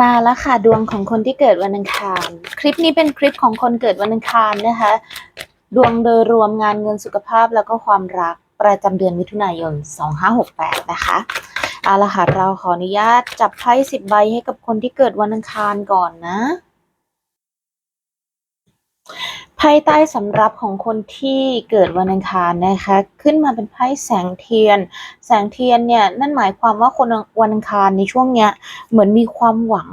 มาแล้วค่ะดวงของคนที่เกิดวันอังคาร คลิปนี้เป็นคลิปของคนเกิดวันอังคารนะคะ ดวงโดยรวมงานเงินสุขภาพแล้วก็ความรักประจำเดือนมิถุนายน 2568 นะคะเอาละค่ะเราขออนุญาตจับไพ่สิบใบให้กับคนที่เกิดวันอังคารก่อนนะ ไพ่ใต้สำรับของคนที่เกิดวันอังคารนะคะ ขึ้นมาเป็นไพ่แสงเทียน แสงเทียนเนี่ยนั่นหมายความว่าคนวันอังคารในช่วงเนี้ยเหมือนมีความหวัง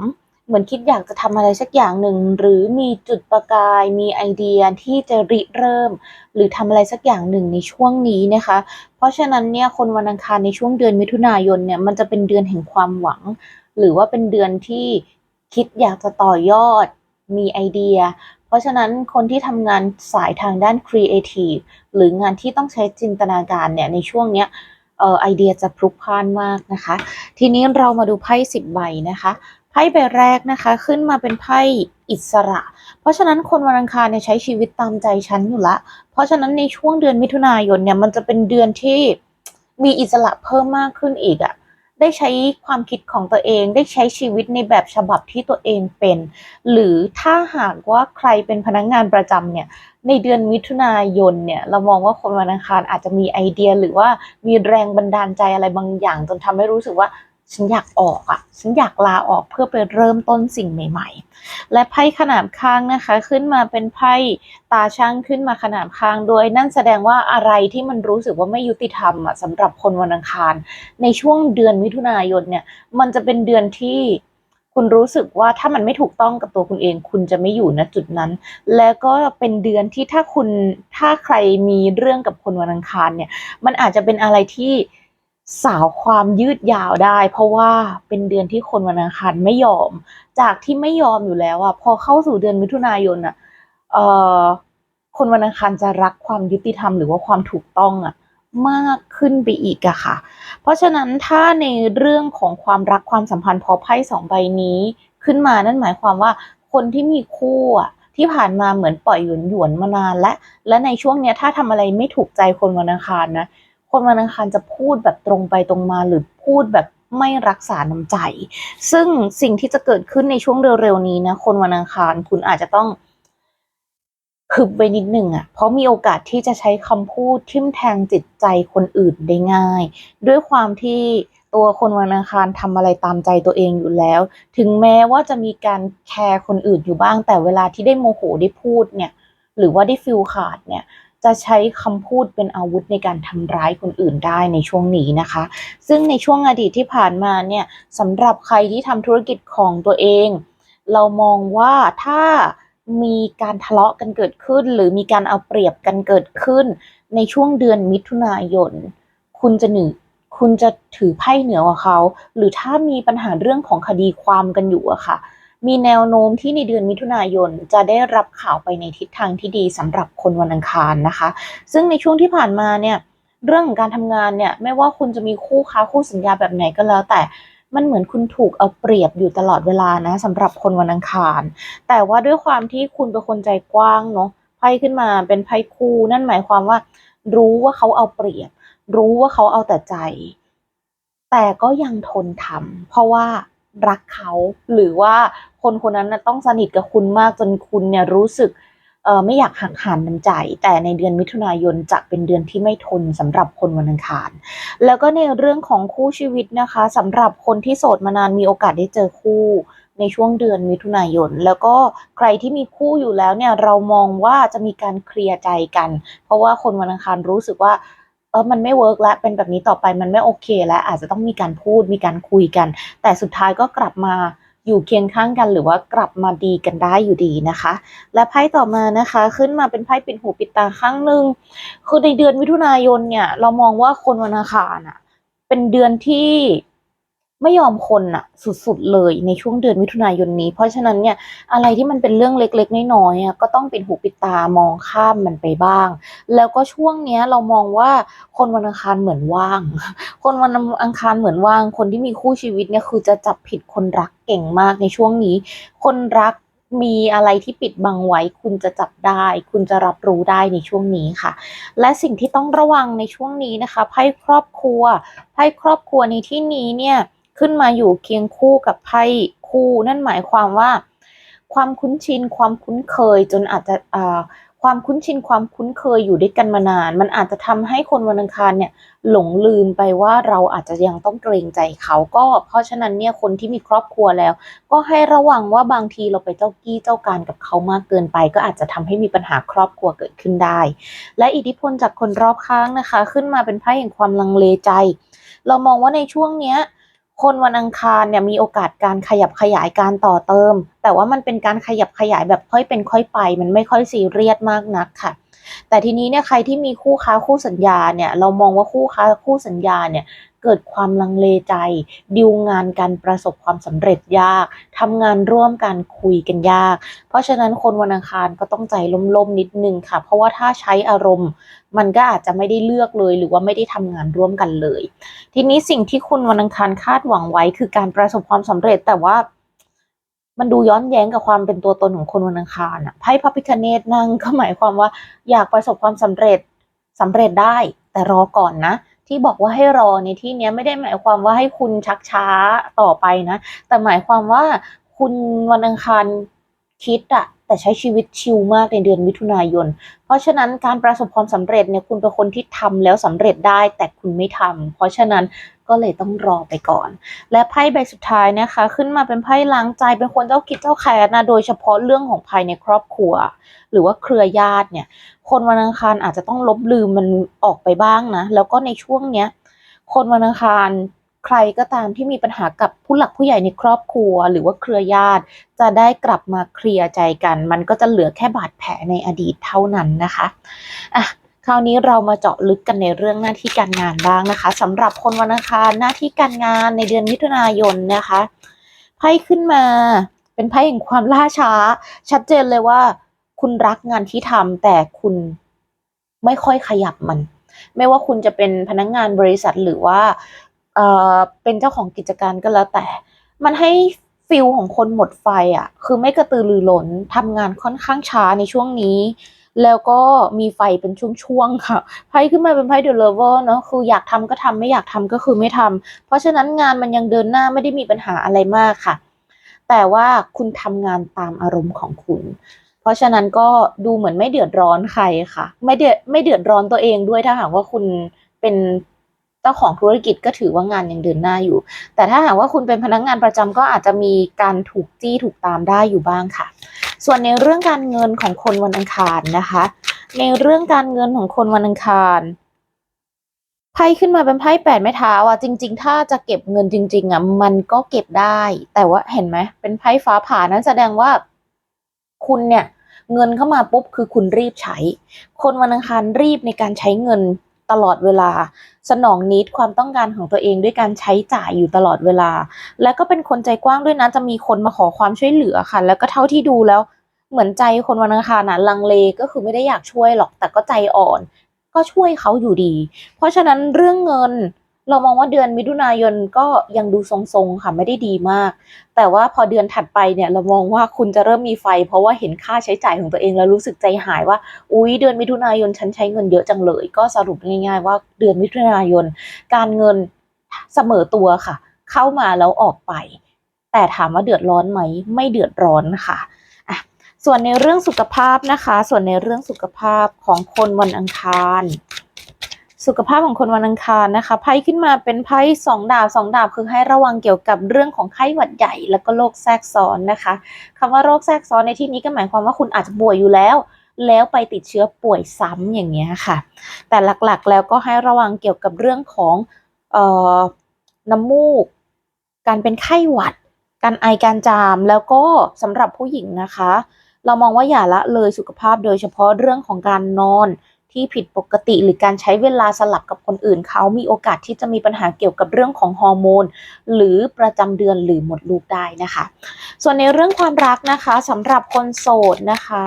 เหมือนคิดอยากจะทำอะไรสักอย่างหนึ่ง หรือมีจุดประกาย มีไอเดียที่จะริเริ่ม หรือทำอะไรสักอย่างหนึ่งในช่วงนี้นะคะ เพราะฉะนั้นเนี่ยคนวันอังคารในช่วงเดือนมิถุนายนเนี่ยมันจะเป็นเดือนแห่งความหวัง หรือว่าเป็นเดือนที่คิดอยากจะต่อยอด มีไอเดีย เพราะฉะนั้นคนที่ทำงานสายทางด้านครีเอทีฟหรืองานที่ต้องใช้จินตนาการเนี่ยในช่วงเนี้ยเอ่อไอเดียจะพลุกพล่านมากนะคะ ทีนี้เรามาดูไพ่สิบใบนะคะไพ่ใบแรกนะคะขึ้นมาเป็นไพ่อิสระ เพราะฉะนั้นคนวันอังคารเนี่ยใช้ชีวิตตามใจฉันอยู่ละ เพราะฉะนั้นในช่วงเดือนมิถุนายนเนี่ยมันจะเป็นเดือนที่มีอิสระเพิ่มมากขึ้นอีกอะ ได้ใช้ความคิดของตัวเอง ได้ใช้ชีวิตในแบบฉบับที่ตัวเองเป็น หรือถ้าหากว่าใครเป็นพนักงานประจำเนี่ย ในเดือนมิถุนายนเนี่ย เรามองว่าคนวันอังคารอาจจะมีไอเดียหรือว่ามีแรงบันดาลใจอะไรบางอย่าง จนทำให้รู้สึกว่า ฉันอยากออกอะ่ะ ฉันอยากลาออกเพื่อไปเริ่มต้นสิ่งใหม่ ๆ และไพ่ขนาบข้างนะคะ ขึ้นมาเป็นไพ่ตาช่างขึ้นมาขนาบข้างด้วย นั่นแสดงว่าอะไรที่มันรู้สึกว่าไม่ยุติธรรมอะสำหรับคนวันอังคาร ในช่วงเดือนมิถุนายนเนี่ย มันจะเป็นเดือนที่คุณรู้สึกว่าถ้ามันไม่ถูกต้องกับตัวคุณเอง คุณจะไม่อยู่ณจุดนั้น แล้วก็เป็นเดือนที่ถ้าคุณถ้าใครมีเรื่องกับคนวันอังคารเนี่ย มันอาจจะเป็นอะไรที่ สาวความยืดยาวได้ เพราะว่าเป็นเดือนที่คนวันอังคารไม่ยอม จากที่ไม่ยอมอยู่แล้วอะพอเข้าสู่เดือนมิถุนายนอะเอ่อคนวันอังคารจะรักความยุติธรรมหรือว่าความถูกต้องอะมากขึ้นไปอีกอะค่ะ เพราะฉะนั้นถ้าในเรื่องของความรักความสัมพันธ์พอไพ่สองใบนี้ขึ้นมานั่นหมายความว่าคนที่มีคู่อะที่ผ่านมาเหมือนปล่อยหยวนหยวนมานานและ และในช่วงเนี้ยถ้าทำอะไรไม่ถูกใจคนวันอังคารนะ คนวันอังคารจะพูดแบบตรงไปตรงมาหรือพูดแบบไม่รักษาน้ำใจ ซึ่งสิ่งที่จะเกิดขึ้นในช่วงเร็วๆนี้นะ คนวันอังคารคุณอาจจะต้องฮึบไว้นิดหนึ่งอะ่ะ เพราะมีโอกาสที่จะใช้คำพูดทิ่มแทงจิตใจคนอื่นได้ง่าย ด้วยความที่ตัวคนวันอังคารทำอะไรตามใจตัวเองอยู่แล้ว ถึงแม้ว่าจะมีการแคร์คนอื่นอยู่บ้าง แต่เวลาที่ได้โมโหได้พูดเนี่ย หรือว่าได้ฟิลขาดเนี่ย จะใช้คำพูดเป็นอาวุธในการทำร้ายคนอื่นได้ในช่วงนี้นะคะ ซึ่งในช่วงอดีตที่ผ่านมาเนี่ยสำหรับใครที่ทำธุรกิจของตัวเอง เรามองว่าถ้ามีการทะเลาะกันเกิดขึ้น หรือมีการเอาเปรียบกันเกิดขึ้น ในช่วงเดือนมิถุนายน คุณจะหนึ่งคุณจะถือไพ่เหนือกว่าเขา หรือถ้ามีปัญหาเรื่องของคดีความกันอยู่อะค่ะ มีแนวโน้มที่ในเดือนมิถุนายนจะได้รับข่าวไปในทิศทางที่ดีสำหรับคนวันอังคารนะคะ ซึ่งในช่วงที่ผ่านมาเนี่ยเรื่องของการทำงานเนี่ยไม่ว่าคุณจะมีคู่ค้าคู่สัญญาแบบไหนก็แล้ว แต่มันเหมือนคุณถูกเอาเปรียบอยู่ตลอดเวลานะสำหรับคนวันอังคาร แต่ว่าด้วยความที่คุณเป็นคนใจกว้างเนาะไพ่ขึ้นมาเป็นไพ่คู่นั่นหมายความว่า รู้ว่าเขาเอาเปรียบ รู้ว่าเขาเอาแต่ใจ แต่ก็ยังทนทำเพราะว่า รักเขา หรือว่าคนคนนั้นนะต้องสนิทกับคุณมากจนคุณเนี่ยรู้สึกเออไม่อยากหักหานน้ำใจ แต่ในเดือนมิถุนายนจะเป็นเดือนที่ไม่ทนสำหรับคนวันอังคาร แล้วก็ในเรื่องของคู่ชีวิตนะคะสำหรับคนที่โสดมานานมีโอกาสได้เจอคู่ในช่วงเดือนมิถุนายน แล้วก็ใครที่มีคู่อยู่แล้วเนี่ยเรามองว่าจะมีการเคลียร์ใจกัน เพราะว่าคนวันอังคารรู้สึกว่า เออมันไม่เวิร์กแล้วเป็นแบบนี้ต่อไปมันไม่โอเค แล้วอาจจะต้องมีการพูดมีการคุยกัน แต่สุดท้ายก็กลับมาอยู่เคียงข้างกันหรือว่ากลับมาดีกันได้อยู่ดีนะคะ และไพ่ต่อมานะคะขึ้นมาเป็นไพ่ปิดหูปิดตาข้างหนึ่งคือในเดือนมิถุนายนเนี่ย เรามองว่าคนวันอังคารอะเป็นเดือนที่ ไม่ยอมคนอะสุดๆเลยในช่วงเดือนมิถุนายนนี้ เพราะฉะนั้นเนี่ยอะไรที่มันเป็นเรื่องเล็กๆน้อยๆอะก็ต้องปิดหูปิดตามองข้ามมันไปบ้าง แล้วก็ช่วงเนี้ยเรามองว่าคนวันอังคารเหมือนว่าง คนวันอังคารเหมือนว่าง คนที่มีคู่ชีวิตเนี่ยคือจะจับผิดคนรักเก่งมากในช่วงนี้ คนรักมีอะไรที่ปิดบังไว้ คุณจะจับได้ คุณจะรับรู้ได้ในช่วงนี้ค่ะ และสิ่งที่ต้องระวังในช่วงนี้นะคะไพ่ครอบครัวไพ่ครอบครัวในที่นี้เนี่ย ขึ้นมาอยู่เคียงคู่กับไพ่คู่ นั่นหมายความว่า ความคุ้นชินความคุ้นเคยจนอาจจะความคุ้นชินความคุ้นเคยอยู่ด้วยกันมานาน มันอาจจะทำให้คนวันอังคารเนี่ยหลงลืมไปว่าเราอาจจะยังต้องเกรงใจเขาก็เพราะฉะนั้นเนี่ยคนที่มีครอบครัวแล้ว ก็ให้ระวังว่าบางทีเราไปเจ้ากี้เจ้าการกับเขามากเกินไป ก็อาจจะทำให้มีปัญหาครอบครัวเกิดขึ้นได้ และอิทธิพลจากคนรอบข้างนะคะ ขึ้นมาเป็นไพ่แห่งความลังเลใจ เรามองว่าในช่วงเนี้ย คนวันอังคารเนี่ยมีโอกาสการขยับขยายการต่อเติม แต่ว่ามันเป็นการขยับขยายแบบค่อยเป็นค่อยไป มันไม่ค่อยซีเรียสมากนักค่ะแต่ทีนี้เนี่ยใครที่มีคู่ค้าคู่สัญญาเนี่ยเรามองว่าคู่ค้าคู่สัญญาเนี่ย เกิดความลังเลใจ ดิวงานกันประสบความสำเร็จยากทำงานร่วมกันคุยกันยาก เพราะฉะนั้นคนวันอังคารก็ต้องใจล่มๆนิดนึงค่ะ เพราะว่าถ้าใช้อารมณ์ มันก็อาจจะไม่ได้เลือกเลย หรือว่าไม่ได้ทำงานร่วมกันเลย ทีนี้สิ่งที่คุณวันอังคารคาดหวังไว้ คือการประสบความสำเร็จแต่ว่ามันดูย้อนแย้งกับความเป็นตัวตนของคนวันอังคารอะไพ่พระพิคเนตนั่งก็หมายความว่าอยากประสบความสำเร็จสำเร็จได้ แต่รอก่อนนะ ที่บอกว่าให้รอในที่นี้ไม่ได้หมายความว่าให้คุณชักช้าต่อไปนะ แต่หมายความว่าคุณวันอังคารคิดอะแต่ใช้ชีวิตชิลมากในเดือนมิถุนายน เพราะฉะนั้นการประสบความสำเร็จเนี่ยคุณเป็นคนที่ทำแล้วสำเร็จได้แต่คุณไม่ทำเพราะฉะนั้น ก็เลยต้องรอไปก่อน และไพ่ใบสุดท้ายนะคะ ขึ้นมาเป็นไพ่ล้างใจเป็นคนเจ้าคิดเจ้าแค้นนะโดยเฉพาะเรื่องของภายในครอบครัว หรือว่าเครือญาติเนี่ย คนวันอังคารอาจจะต้องลบลืมมันออกไปบ้างนะ แล้วก็ในช่วงเนี้ยคนวันอังคารใครก็ตามที่มีปัญหากับผู้หลักผู้ใหญ่ในครอบครัว หรือว่าเครือญาติ จะได้กลับมาเคลียร์ใจกัน มันก็จะเหลือแค่บาดแผลในอดีตเท่านั้นนะคะอะ ราวนี้เรามาเจาะลึกกันในเรื่องหน้าที่การงานบ้างนะคะสำหรับคนวันอังคารหน้าที่การงานในเดือนมิถุนายนนะคะไพ่ขึ้นมาเป็นไพ่แห่งความล่าช้า ชัดเจนเลยว่า คุณรักงานที่ทำแต่คุณไม่ค่อยขยับมัน ไม่ว่าคุณจะเป็นพนักงานบริษัทหรือว่าเอ่อเป็นเจ้าของกิจการก็แล้วแต่ มันให้ฟิลของคนหมดไฟอะ คือไม่กระตือรือร้นทำงานค่อนข้างช้าในช่วงนี้ แล้วก็มีไฟเป็นช่วงๆค่ะไพ่ขึ้นมาเป็นไพ่เดอะเลเวอร์เนาะคืออยากทำก็ทำไม่อยากทำก็คือไม่ทำเพราะฉะนั้นงานมันยังเดินหน้าไม่ได้มีปัญหาอะไรมากค่ะ แต่ว่าคุณทำงานตามอารมณ์ของคุณ เพราะฉะนั้นก็ดูเหมือนไม่เดือดร้อนใครค่ะ ไม่เดือดไม่เดือดร้อนตัวเองด้วยถ้าหากว่าคุณเป็นเจ้าของธุรกิจก็ถือว่างานยังเดินหน้าอยู่ แต่ถ้าหากว่าคุณเป็นพนักงานประจำก็อาจจะมีการถูกจี้ถูกตามได้อยู่บ้างค่ะ ส่วนในเรื่องการเงินของคนวันอังคารนะคะ ในเรื่องการเงินของคนวันอังคารไพ่ขึ้นมาเป็นไพ่แปดไม้เท้าอะจริง ๆ ถ้าจะเก็บเงินจริง ๆอะมันก็เก็บได้ แต่ว่าเห็นไหมเป็นไพ่ฟ้าผ่านั้นแสดงว่า คุณเนี่ย เงินเข้ามาปุ๊บคือคุณรีบใช้ คนวันอังคารรีบในการใช้เงิน ตลอดเวลา สนองนิดความต้องการของตัวเองด้วยการใช้จ่ายอยู่ตลอดเวลา และก็เป็นคนใจกว้างด้วยนะจะมีคนมาขอความช่วยเหลือค่ะ แล้วก็เท่าที่ดูแล้วเหมือนใจคนวันอังคารนะลังเลก็คือไม่ได้อยากช่วยหรอกแต่ก็ใจอ่อน ก็ช่วยเขาอยู่ดี เพราะฉะนั้นเรื่องเงิน เรามองว่าเดือนมิถุนายนก็ยังดูทรงๆค่ะไม่ได้ดีมาก แต่ว่าพอเดือนถัดไปเนี่ยเรามองว่าคุณจะเริ่มมีไฟ เพราะว่าเห็นค่าใช้จ่ายของตัวเองแล้วรู้สึกใจหายว่า อุ๊ยเดือนมิถุนายนฉันใช้เงินเยอะจังเลย ก็สรุปง่าย ๆ ว่าเดือนมิถุนายน การเงินเสมอตัวค่ะ เข้ามาแล้วออกไป แต่ถามว่าเดือดร้อนไหม ไม่เดือดร้อนค่ะส่วนในเรื่องสุขภาพนะคะ ส่วนในเรื่องสุขภาพของคนวันอังคาร สุขภาพของคนวันอังคารนะคะไพ่ขึ้นมาเป็นไพ่สองดาบสองดาบคือให้ระวังเกี่ยวกับเรื่องของไข้หวัดใหญ่แล้วก็โรคแทรกซ้อนนะคะคำว่าโรคแทรกซ้อนในที่นี้ก็หมายความว่าคุณอาจจะป่วยอยู่แล้ว แล้วไปติดเชื้อป่วยซ้ำอย่างเงี้ยค่ะ แต่หลักๆแล้วก็ให้ระวังเกี่ยวกับเรื่องของออน้ำมูก การเป็นไข้หวัด การไอการจามแล้วก็สำหรับผู้หญิงนะคะ เรามองว่าอย่าละเลยสุขภาพโดยเฉพาะเรื่องของการนอน ที่ผิดปกติหรือการใช้เวลาสลับกับคนอื่น เขามีโอกาสที่จะมีปัญหาเกี่ยวกับเรื่องของฮอร์โมน หรือประจำเดือนหรือหมดลูกได้นะคะ ส่วนในเรื่องความรักนะคะสำหรับคนโสดนะคะ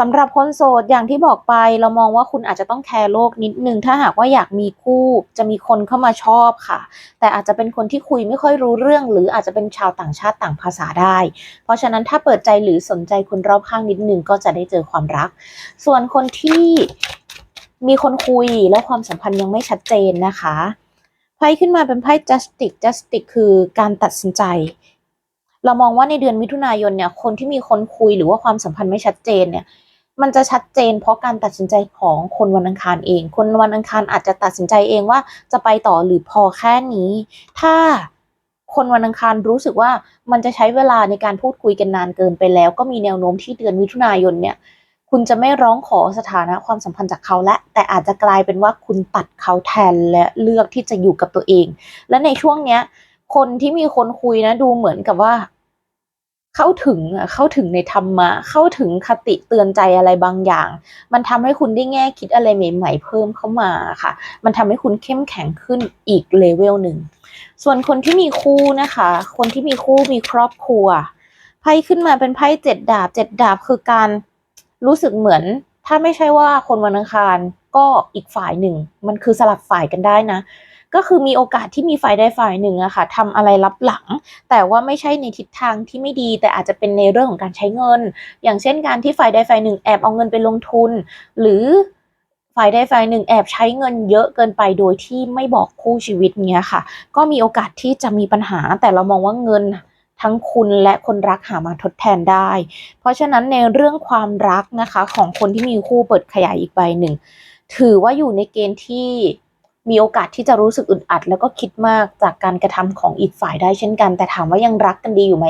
สำหรับคนโสดอย่างที่บอกไปเรามองว่าคุณอาจจะต้องแคร์โลกนิดนึงถ้าหากว่าอยากมีคู่จะมีคนเข้ามาชอบค่ะ แต่อาจจะเป็นคนที่คุยไม่ค่อยรู้เรื่อง หรืออาจจะเป็นชาวต่างชาติต่างภาษาได้ เพราะฉะนั้นถ้าเปิดใจหรือสนใจคนรอบข้างนิดนึงก็จะได้เจอความรัก ส่วนคนที่ มีคนคุยแล้วความสัมพันธ์ยังไม่ชัดเจนนะคะไพ่ขึ้นมาเป็นไพ่ justice justice คือการตัดสินใจ เรามองว่าในเดือนมิถุนายนเนี่ย คนที่มีคนคุยหรือว่าความสัมพันธ์ไม่ชัดเจนเนี่ย มันจะชัดเจนเพราะการตัดสินใจของคนวันอังคารเอง คนวันอังคารอาจจะตัดสินใจเองว่าจะไปต่อหรือพอแค่นี้ ถ้าคนวันอังคารรู้สึกว่ามันจะใช้เวลาในการพูดคุยกันนานเกินไปแล้ว ก็มีแนวโน้มที่เดือนมิถุนายนเนี่ย คุณจะไม่ร้องขอสถานะความสัมพันธ์จากเขาและ แต่อาจจะกลายเป็นว่าคุณตัดเขาแทนและเลือกที่จะอยู่กับตัวเอง และในช่วงเนี้ย คนที่มีคนคุยนะ ดูเหมือนกับว่า เข้าถึงเข้าถึงในธรรมะเข้าถึงคติเตือนใจอะไรบางอย่าง มันทำให้คุณได้แง่คิดอะไรใหม่ ๆ เพิ่มเข้ามาค่ะ มันทำให้คุณเข้มแข็งขึ้นอีกเลเวลหนึ่งส่วนคนที่มีคู่นะคะ คนที่มีคู่มีครอบครัวไพ่ขึ้นมาเป็นไพ่เจ็ดดาบเจ็ดดาบคือการ รู้สึกเหมือน ถ้าไม่ใช่ว่าคนวันอังคารก็อีกฝ่ายหนึ่ง มันคือสลับฝ่ายกันได้นะ ก็คือมีโอกาสที่มีฝ่ายใดฝ่ายหนึ่งอะค่ะทำอะไรลับหลัง แต่ว่าไม่ใช่ในทิศทางที่ไม่ดี แต่อาจจะเป็นในเรื่องของการใช้เงิน อย่างเช่นการที่ฝ่ายใดฝ่ายหนึ่งแอบเอาเงินไปลงทุน หรือฝ่ายใดฝ่ายหนึ่งแอบใช้เงินเยอะเกินไปโดยที่ไม่บอกคู่ชีวิตเนี้ยค่ะ ก็มีโอกาสที่จะมีปัญหาแต่เรามองว่าเงิน ทั้งคุณและคนรักหามาทดแทนได้ เพราะฉะนั้นในเรื่องความรักนะคะ ของคนที่มีคู่เปิดขยายอีกใบหนึ่ง ถือว่าอยู่ในเกณฑ์ที่มีโอกาสที่จะรู้สึกอึดอัด แล้วก็คิดมากจากการกระทำของอีกฝ่ายได้เช่นกัน แต่ถามว่ายังรักกันดีอยู่ไหม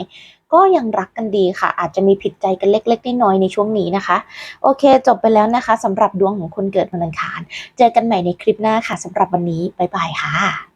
ก็ยังรักกันดีค่ะ อาจจะมีผิดใจกันเล็กๆน้อยๆในช่วงนี้นะคะ โอเค จบไปแล้วนะคะสำหรับดวงของคนเกิดวันอังคาร เจอกันใหม่ในคลิปหน้าค่ะสำหรับวันนี้ บ๊ายบายค่ะ